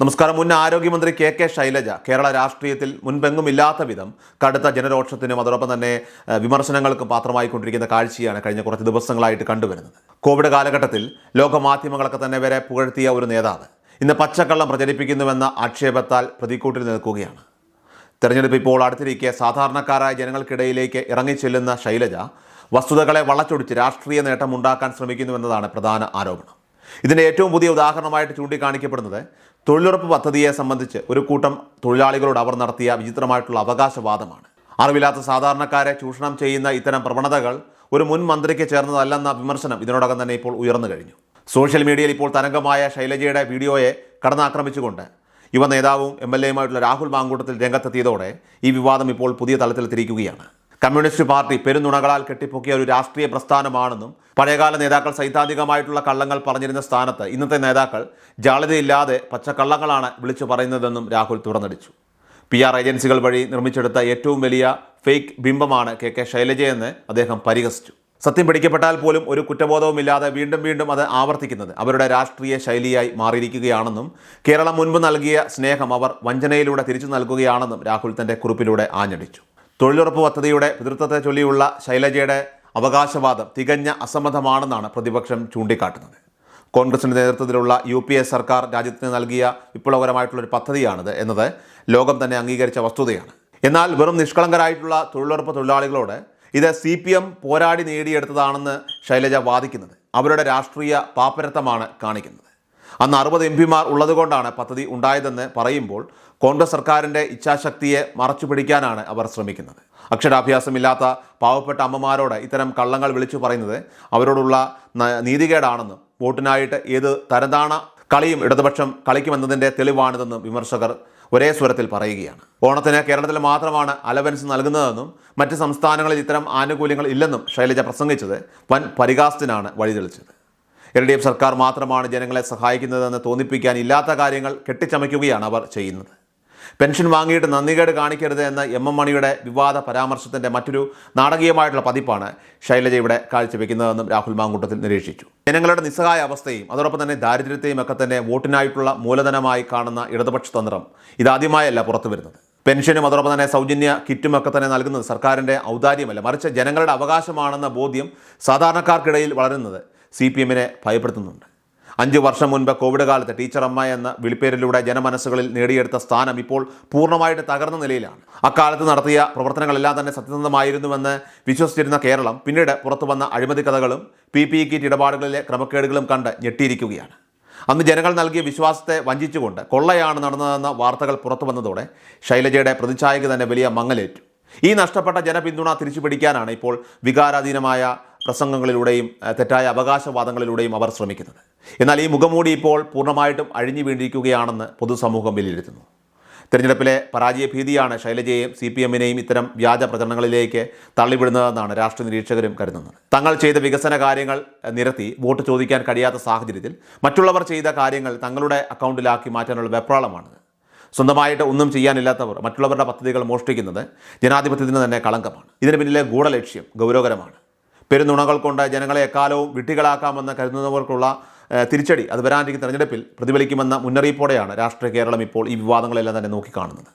നമസ്കാരം. മുൻ ആരോഗ്യമന്ത്രി കെ കെ ശൈലജ കേരള രാഷ്ട്രീയത്തിൽ മുൻപെങ്ങുമില്ലാത്ത വിധം കടുത്ത ജനരോക്ഷത്തിനും അതോടൊപ്പം തന്നെ വിമർശനങ്ങൾക്കും പാത്രമായിക്കൊണ്ടിരിക്കുന്ന കാഴ്ചയാണ് കഴിഞ്ഞ കുറച്ച് ദിവസങ്ങളായിട്ട് കണ്ടുവരുന്നത്. കോവിഡ് കാലഘട്ടത്തിൽ ലോകമാധ്യമങ്ങളൊക്കെ തന്നെ വരെ പുകഴ്ത്തിയ ഒരു നേതാവ്. ഇന്ന് പച്ചക്കള്ളം പ്രചരിപ്പിക്കുന്നുവെന്ന ആക്ഷേപത്താൽ പ്രതിക്കൂട്ടിൽ നിൽക്കുകയാണ്. തെരഞ്ഞെടുപ്പ് ഇപ്പോൾ അടുത്തിരിക്കെ സാധാരണക്കാരായ ജനങ്ങൾക്കിടയിലേക്ക് ഇറങ്ങിച്ചെല്ലുന്ന ശൈലജ വസ്തുതകളെ വളച്ചൊടിച്ച് രാഷ്ട്രീയ നേട്ടം ഉണ്ടാക്കാൻ ശ്രമിക്കുന്നുവെന്നതാണ് പ്രധാന ആരോപണം. ഇതിന്റെ ഏറ്റവും പുതിയ ഉദാഹരണമായിട്ട് ചൂണ്ടിക്കാണിക്കപ്പെടുന്നത് തൊഴിലുറപ്പ് പദ്ധതിയെ സംബന്ധിച്ച് ഒരു കൂട്ടം തൊഴിലാളികളോട് അവർ നടത്തിയ വിചിത്രമായിട്ടുള്ള അവകാശവാദമാണ്. അറിവില്ലാത്ത സാധാരണക്കാരെ ചൂഷണം ചെയ്യുന്ന ഇത്തരം പ്രവണതകൾ ഒരു മുൻ മന്ത്രിക്ക് ചേർന്നതല്ലെന്ന വിമർശനം ഇതിനോടകം തന്നെ ഇപ്പോൾ ഉയർന്നു കഴിഞ്ഞു. സോഷ്യൽ മീഡിയയിൽ ഇപ്പോൾ തരംഗമായ ശൈലജയുടെ വീഡിയോയെ കടന്നാക്രമിച്ചുകൊണ്ട് യുവ നേതാവും എം എൽ എയുമായിട്ടുള്ള രാഹുൽ മാങ്കൂട്ടത്തിൽ രംഗത്തെത്തിയതോടെ ഈ വിവാദം ഇപ്പോൾ പുതിയ തലത്തിൽ തിരിക്കുകയാണ് കമ്മ്യൂണിസ്റ്റ് പാർട്ടി പെരുന്നുണകളാൽ കെട്ടിപ്പൊക്കിയ ഒരു രാഷ്ട്രീയ പ്രസ്ഥാനമാണെന്നും പഴയകാല നേതാക്കൾ സൈദ്ധാന്തികമായിട്ടുള്ള കള്ളങ്ങൾ പറഞ്ഞിരുന്ന സ്ഥാനത്ത് ഇന്നത്തെ നേതാക്കൾ ജാള്യതയില്ലാതെ പച്ചക്കള്ളങ്ങളാണ് വിളിച്ചു പറയുന്നതെന്നും രാഹുൽ തുറന്നടിച്ചു. പി ആർ ഏജൻസികൾ വഴി നിർമ്മിച്ചെടുത്ത ഏറ്റവും വലിയ ഫേക്ക് ബിംബമാണ് കെ കെ ശൈലജയെന്ന് അദ്ദേഹം പരിഹസിച്ചു. സത്യം പിടിക്കപ്പെട്ടാൽ പോലും ഒരു കുറ്റബോധവുമില്ലാതെ വീണ്ടും വീണ്ടും അത് ആവർത്തിക്കുന്നത് അവരുടെ രാഷ്ട്രീയ ശൈലിയായി മാറിയിരിക്കുകയാണെന്നും കേരളം മുൻപ് നൽകിയ സ്നേഹം അവർ വഞ്ചനയിലൂടെ തിരിച്ചു നൽകുകയാണെന്നും രാഹുൽ തന്റെ കുറിപ്പിലൂടെ ആഞ്ഞടിച്ചു. തൊഴിലുറപ്പ് പദ്ധതിയുടെ പിതൃത്വത്തെ ചൊല്ലിയുള്ള ശൈലജയുടെ അവകാശവാദം തികഞ്ഞ അസംബന്ധമാണെന്നാണ് പ്രതിപക്ഷം ചൂണ്ടിക്കാട്ടുന്നത്. കോൺഗ്രസിന്റെ നേതൃത്വത്തിലുള്ള യു പി എ സർക്കാർ രാജ്യത്തിന് നൽകിയ വിപ്ലവകരമായിട്ടുള്ളൊരു പദ്ധതിയാണിത് എന്നത് ലോകം തന്നെ അംഗീകരിച്ച വസ്തുതയാണ്. എന്നാൽ വെറും നിഷ്കളങ്കരായിട്ടുള്ള തൊഴിലുറപ്പ് തൊഴിലാളികളോട് ഇത് സി പി എം പോരാടി നേടിയെടുത്തതാണെന്ന് ശൈലജ വാദിക്കുന്നത്. അവരുടെ രാഷ്ട്രീയ പാപ്പരത്വമാണ് കാണിക്കുന്നത്. അന്ന് അറുപത് എം പിമാർ ഉള്ളതുകൊണ്ടാണ് പദ്ധതി ഉണ്ടായതെന്ന് പറയുമ്പോൾ കോൺഗ്രസ് സർക്കാരിന്റെ ഇച്ഛാശക്തിയെ മറച്ചു പിടിക്കാനാണ് അവർ ശ്രമിക്കുന്നത്. അക്ഷരാഭ്യാസമില്ലാത്ത പാവപ്പെട്ട അമ്മമാരോട് ഇത്തരം കള്ളങ്ങൾ വിളിച്ചു പറയുന്നത് അവരോടുള്ള നീതികേടാണെന്നും വോട്ടിനായിട്ട് ഏത് തരതാണ കളിയും ഇടതുപക്ഷം കളിക്കുമെന്നതിന്റെ തെളിവാണിതെന്നും വിമർശകർ ഒരേ സ്വരത്തിൽ പറയുകയാണ്. ഓണത്തിന് കേരളത്തിൽ മാത്രമാണ് അലവൻസ് നൽകുന്നതെന്നും മറ്റ് സംസ്ഥാനങ്ങളിൽ ഇത്തരം ആനുകൂല്യങ്ങൾ ഇല്ലെന്നും ശൈലജ പ്രസംഗിച്ചത് വൻ പരിഹാസത്തിനാണ് വഴിതെളിച്ചത്. എൽ ഡി എഫ് സർക്കാർ മാത്രമാണ് ജനങ്ങളെ സഹായിക്കുന്നതെന്ന് തോന്നിപ്പിക്കാൻ ഇല്ലാത്ത കാര്യങ്ങൾ കെട്ടിച്ചമയ്ക്കുകയാണ് അവർ ചെയ്യുന്നത്. പെൻഷൻ വാങ്ങിയിട്ട് നന്ദികേട് കാണിക്കരുത് എന്ന എം എം മണിയുടെ വിവാദ പരാമർശത്തിന്റെ മറ്റൊരു നാടകീയമായിട്ടുള്ള പതിപ്പാണ് ശൈലജ ഇവിടെ കാഴ്ചവെക്കുന്നതെന്നും രാഹുൽ മാങ്കൂട്ടത്തിൽ നിരീക്ഷിച്ചു. ജനങ്ങളുടെ നിസ്സഹായ അവസ്ഥയും അതോടൊപ്പം തന്നെ ദാരിദ്ര്യത്തെയും ഒക്കെ തന്നെ വോട്ടിനായിട്ടുള്ള മൂലധനമായി കാണുന്ന ഇടതുപക്ഷ തന്ത്രം ഇതാദ്യമായല്ല പുറത്തു വരുന്നത്. പെൻഷനും അതോടൊപ്പം തന്നെ സൗജന്യ കിറ്റും ഒക്കെ തന്നെ നൽകുന്നത് സർക്കാരിന്റെ ഔദാര്യമല്ല. മറിച്ച് ജനങ്ങളുടെ അവകാശമാണെന്ന ബോധ്യം സാധാരണക്കാർക്കിടയിൽ വളരുന്നത് സി പി എമ്മിനെ ഭയപ്പെടുത്തുന്നുണ്ട്. അഞ്ച് വർഷം മുൻപ് കോവിഡ് കാലത്ത് ടീച്ചറമ്മ എന്ന വിളിപ്പേരിലൂടെ ജനമനസ്സുകളിൽ നേടിയെടുത്ത സ്ഥാനം ഇപ്പോൾ പൂർണമായിട്ട് തകർന്ന നിലയിലാണ്. അക്കാലത്ത് നടത്തിയ പ്രവർത്തനങ്ങളെല്ലാം തന്നെ സത്യസന്ധമായിരുന്നുവെന്ന് വിശ്വസിച്ചിരുന്ന കേരളം പിന്നീട് പുറത്തു വന്ന അഴിമതി കഥകളും പി പി കിറ്റ് ഇടപാടുകളിലെ ക്രമക്കേടുകളും കണ്ട് ഞെട്ടിയിരിക്കുകയാണ്. അന്ന് ജനങ്ങൾ നൽകിയ വിശ്വാസത്തെ വഞ്ചിച്ചുകൊണ്ട് കൊള്ളയാണ് നടന്നതെന്ന വാർത്തകൾ പുറത്തു വന്നതോടെ ശൈലജയുടെ പ്രതിച്ഛായക്ക് തന്നെ വലിയ മങ്ങലേറ്റു. ഈ നഷ്ടപ്പെട്ട ജനപിന്തുണ തിരിച്ചു പിടിക്കാനാണ് ഇപ്പോൾ വികാരാധീനമായ പ്രസംഗങ്ങളിലൂടെയും തെറ്റായ അവകാശവാദങ്ങളിലൂടെയും അവർ ശ്രമിക്കുന്നത്. എന്നാൽ ഈ മുഖംമൂടി ഇപ്പോൾ പൂർണമായിട്ടും അഴിഞ്ഞു വീണ്ടിരിക്കുകയാണെന്ന് പൊതുസമൂഹം വിലയിരുത്തുന്നു. തെരഞ്ഞെടുപ്പിലെ പരാജയ ഭീതിയാണ് ശൈലജയെയും സി പി എമ്മിനെയും ഇത്തരം വ്യാജ പ്രചരണങ്ങളിലേക്ക് തള്ളിവിടുന്നതെന്നാണ് രാഷ്ട്രീയ നിരീക്ഷകരും കരുതുന്നത്. തങ്ങൾ ചെയ്ത വികസന കാര്യങ്ങൾ നിരത്തി വോട്ട് ചോദിക്കാൻ കഴിയാത്ത സാഹചര്യത്തിൽ മറ്റുള്ളവർ ചെയ്ത കാര്യങ്ങൾ തങ്ങളുടെ അക്കൗണ്ടിലാക്കി മാറ്റാനുള്ള വെപ്രാളമാണ്. സ്വന്തമായിട്ട് ഒന്നും ചെയ്യാനില്ലാത്തവർ മറ്റുള്ളവരുടെ പദ്ധതികൾ മോഷ്ടിക്കുന്നത് ജനാധിപത്യത്തിന് തന്നെ കളങ്കമാണ്. ഇതിന് പിന്നിലെ ഗൂഢലക്ഷ്യം ഗൗരവകരമാണ്. പെരുന്നുണകൾ കൊണ്ട് ജനങ്ങളെ എക്കാലവും വിട്ടികളാക്കാമെന്ന് കരുതുന്നവർക്കുള്ള തിരിച്ചടി അത് വരാനിരിക്കുന്ന തെരഞ്ഞെടുപ്പിൽ പ്രതിഫലിക്കുമെന്ന മുന്നറിയിപ്പോടെയാണ് രാഷ്ട്രീയ കേരളം ഇപ്പോൾ ഈ വിവാദങ്ങളെല്ലാം തന്നെ നോക്കിക്കാണുന്നത്.